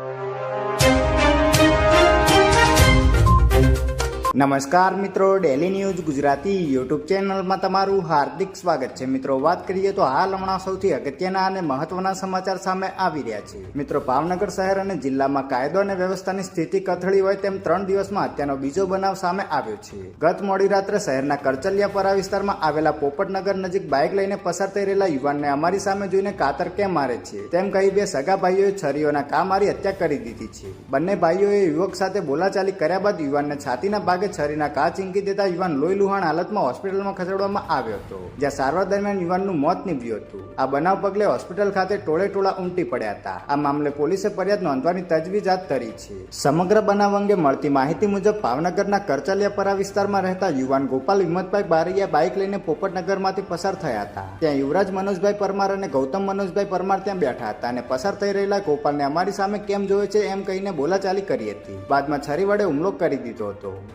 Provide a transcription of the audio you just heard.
you. નમસ્કાર મિત્રો daily news Gujarati YouTube ચેનલમાં તમારું હાર્દિક સ્વાગત છે. મિત્રો, વાત કરીએ તો હાલ હમણાં સૌથી અગત્યના અને મહત્વના સમાચાર સામે આવી રહ્યા છે. મિત્રો, ભાવનગર શહેર અને જિલ્લામાં કાયદો અને વ્યવસ્થાની સ્થિતિ કથળી હોય તેમ ત્રણ દિવસમાં હત્યાનો બીજો બનાવ સામે આવ્યો છે. ગત મોડી રાત્રે શહેરના કરચલિયાપરા વિસ્તારમાં આવેલા પોપટનગર નજીક બાઇક લઈને પસાર થઈ રહેલા યુવાનને અમારી સામે જોઈને કાતર કેમ મારે છે? તેમ કહી બે સગા ભાઈઓએ છરીઓના કા મારી હત્યા કરી દીધી છે. બંને ભાઈઓએ યુવક સાથે બોલાચાલી કર્યા બાદ યુવાનને છાતીના ભાગે છરીના કા ચીંકી દેતા યુવાન લોહી લુહાણ હાલતમાં હોસ્પિટલમાં ખસેડવામાં આવ્યો હતો, જ્યાં સારવાર દરમિયાન યુવાનનું મોત નીપજ્યું હતું. આ બનાવ પગલે હોસ્પિટલ ખાતે ટોળે ટોળા ઉમટી પડ્યા હતા. આ મામલે પોલીસે ફરિયાદ નોંધવાની તજવીજ હાથ ધરી છે. સમગ્ર બનાવ અંગે મળતી માહિતી મુજબ ભાવનગરના કરચલિયાપરા વિસ્તારમાં રહેતા યુવાન ગોપાલ હિંમતભાઈ બારૈયા બાઇક લઈને પોપટનગરમાંથી પસાર થયા હતા. ત્યાં યુવરાજ મનોજભાઈ પરમાર અને ગૌતમ મનોજભાઈ પરમાર ત્યાં બેઠા હતા અને પસાર થઈ રહેલા ગોપાલને અમારી સામે કેમ જોવે છે એમ કહીને બોલાચાલી કરી હતી. બાદમાં છરી વડે હુમલો કરી દીધો હતો.